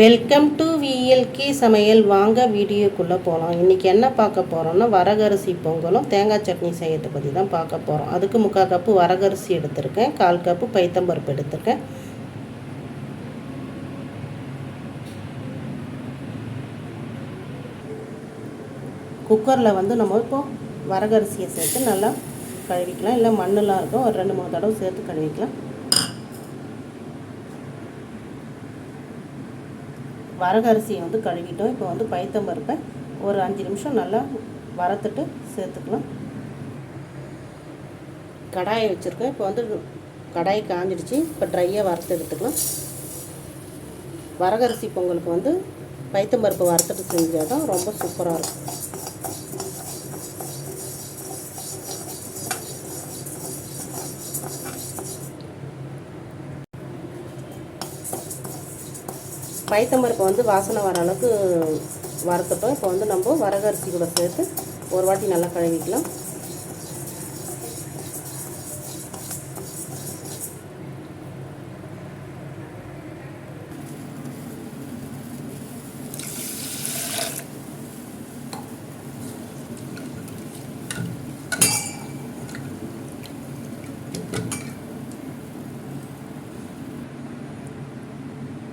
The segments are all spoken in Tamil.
வெல்கம் டு விஎல்கி சமையல். வாங்க வீடியோக்குள்ளே போகலாம் இன்றைக்கி என்ன பார்க்க போகிறோம்னா வரகரிசி பொங்கலும் தேங்காய் சட்னி செய்யறதை பற்றி தான் பார்க்க போகிறோம் அதுக்கு முக்கால் கப்பு வரகரிசி எடுத்திருக்கேன். கால் கப்பு பைத்தம்பருப்பு எடுத்திருக்கேன். குக்கரில் வந்து நம்ம இப்போ வரகரிசியை சேர்த்து நல்லா கழுவிக்கலாம். இல்லை மண்ணெலாம் இருக்கும். ஒரு ரெண்டு மூணு தடவை சேர்த்து கழுவிக்கலாம். வரகரிசியை வந்து கழுவிட்டோம். இப்போ வந்து பைத்தம்பருப்பை ஒரு அஞ்சு நிமிஷம் நல்லா வறுத்துட்டு சேர்த்துக்கலாம். கடாயை வச்சுருக்கேன் இப்போ வந்து கடாய் காஞ்சிடுச்சு. இப்போ ட்ரையாக வறுத்து எடுத்துக்கலாம். வரகரிசி பொங்கலுக்கு வந்து பைத்தம்பருப்பு வறுத்துட்டு செஞ்சால் தான் ரொம்ப சூப்பராக இருக்கும். பைத்தம்பருப்பு வந்து வாசனை வர அளவுக்கு வறுத்துட்டோம். இப்போ வந்து நம்ம வரகரிசி கூட சேர்த்து ஒரு வாட்டி நல்லா கழுவிக்கலாம்.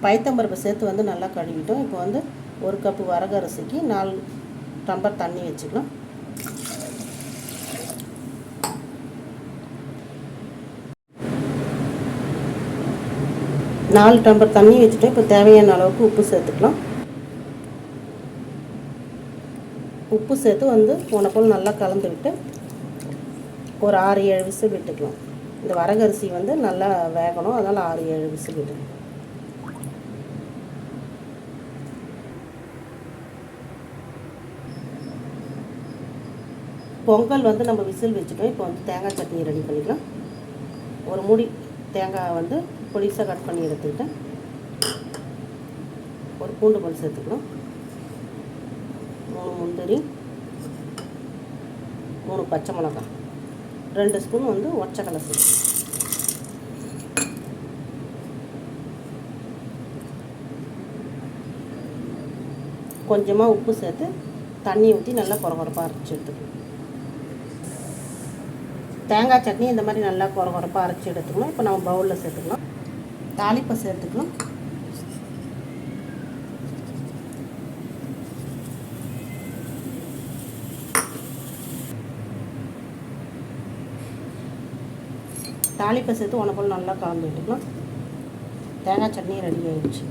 பைத்தம்பருப்பு சேர்த்து வந்து நல்லா கழுவிட்டோம். இப்போ வந்து ஒரு கப்பு வரகரிசிக்கு நாலு டம்பர் தண்ணி வச்சுக்கலாம். நாலு டம்பர் தண்ணி வச்சுட்டோம். இப்போ தேவையான அளவுக்கு உப்பு சேர்த்துக்கலாம். உப்பு சேர்த்து வந்து போன போல் நல்லா கலந்து விட்டு ஒரு ஆறு ஏழு விசில் விட்டுக்கலாம். இந்த வரகரிசி வந்து நல்லா வேகணும். அதனால் ஆறு ஏழு விசில் விட்டுக்கலாம். பொங்கல் வந்து நம்ம விசில் வச்சுட்டோம். இப்போ வந்து தேங்காய் சட்னி ரெடி பண்ணிக்கலாம். ஒரு மூடி தேங்காய் வந்து பொடிசாக கட் பண்ணி எடுத்துக்கிட்டேன். ஒரு பூண்டு பல் சேர்த்துக்கலாம் மூணு முந்திரி மூணு பச்சை மிளகாய் ரெண்டு ஸ்பூன் வந்து ஒச்சக்கடலை சேர்த்து கொஞ்சமாக உப்பு சேர்த்து தண்ணி ஊற்றி நல்லா குறகுறப்பாக அரைச்சி எடுத்துக்கணும். தேங்காய் சட்னி இந்த மாதிரி நல்லா குற குறப்பாக அரைச்சி எடுத்துக்கணும். இப்போ நம்ம பவுலில் சேர்த்துக்கலாம். தாளிப்பை சேர்த்துக்கலாம். தாளிப்பை சேர்த்து உன நல்லா கலந்து விட்டுக்கலாம். தேங்காய் சட்னி ரெடி ஆயிடுச்சு.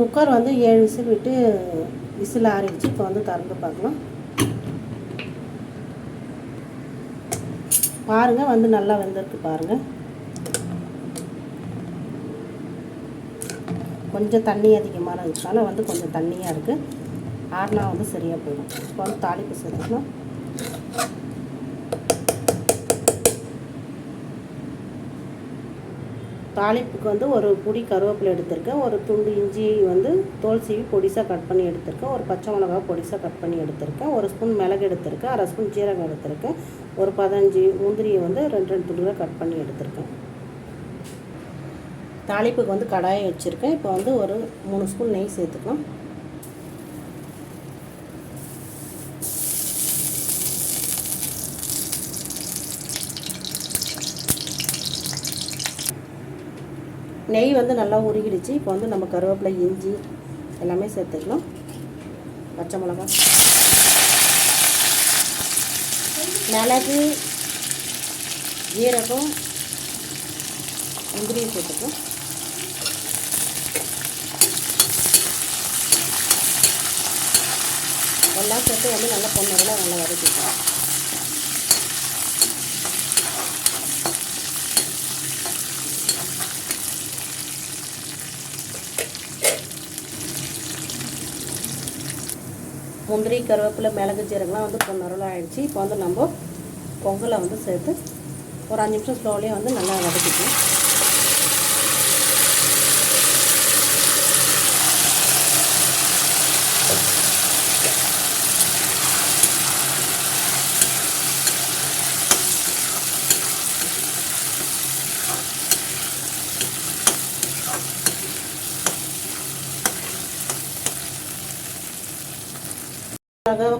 குக்கர் வந்து ஏழு விசில் விட்டு விசில் ஆறிடுச்சு இப்போ வந்து திறந்து பார்க்கலாம் பாருங்கள் வந்து நல்லா வெந்திருக்கு பாருங்கள் கொஞ்சம் தண்ணி அதிகமாக இருந்துச்சுனால வந்து கொஞ்சம் தண்ணியாக இருக்குது ஆறுனா வந்து சரியாக போயிடும். இப்போ வந்து தாளிப்பு சேர்த்துக்கலாம் தாளிப்புக்கு வந்து ஒரு பொடி கருவேப்பிலை எடுத்திருக்கேன். ஒரு துண்டு இஞ்சி வந்து தோல் சீவி பொடிசாக கட் பண்ணி எடுத்திருக்கேன். ஒரு பச்சை மிளகா பொடிசாக கட் பண்ணி எடுத்திருக்கேன். ஒரு ஸ்பூன் மிளகு எடுத்திருக்கேன். அரை ஸ்பூன் ஜீரகம் எடுத்திருக்கேன். ஒரு பதினஞ்சு முந்திரியை வந்து ரெண்டு ரெண்டு துண்டுகளாக கட் பண்ணி எடுத்திருக்கேன். தாளிப்புக்கு வந்து கடாயை வச்சுருக்கேன். இப்போ வந்து ஒரு மூணு ஸ்பூன் நெய் சேர்த்துக்கலாம். நெய் வந்து நல்லா உருகிடுச்சு. இப்போ வந்து நம்ம கருவேப்பிலை இஞ்சி எல்லாமே சேர்த்துக்கலாம். பச்சை மிளகா. மிளகு ஜீரகம் முந்திரியும் சேர்த்துக்கலாம். எல்லாம் சேர்த்து வந்து நல்லா பொண்ணு நல்லா வதக்கிக்கலாம். முந்திரி கருவேப்பிலை மிளகு ஜீரகம்லாம் வந்து பொன்னரலாம் ஆகிடுச்சு இப்போ வந்து நம்ம பொங்கலை வந்து சேர்த்து ஒரு அஞ்சு நிமிஷம் ஸ்லோலியாக வந்து நல்லா வதக்கிக்கலாம்.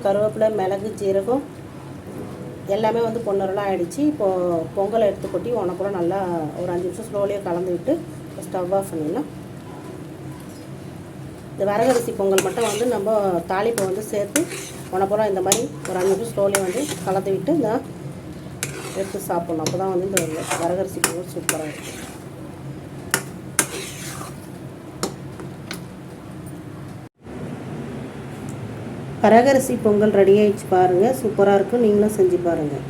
கருவேப்பிலை மிளகு ஜீரகம் எல்லாமே வந்து பொன்னரெல்லாம் ஆகிடுச்சு இப்போது பொங்கலை எடுத்து கொட்டி உனக்குள்ள நல்லா ஒரு அஞ்சு நிமிஷம் ஸ்லோலியாக கலந்து விட்டு ஸ்டவ் ஆஃப் பண்ணிடலாம். இந்த வரகரிசி பொங்கல் மட்டும் வந்து நம்ம தாளிப்பை வந்து சேர்த்து உனப்புறம் இந்த மாதிரி ஒரு அஞ்சு நிமிஷம் ஸ்லோலியாக வந்து கலந்து விட்டு இந்த எடுத்து சாப்பிட்ணும் அப்போ தான் வந்து இந்த வரகரிசி பொங்கல் சூப்பராக இருக்கும். கரகரசி பொங்கல் ரெடி பாருங்கள் சூப்பராக இருக்கும். நீங்களும் செஞ்சு பாருங்கள்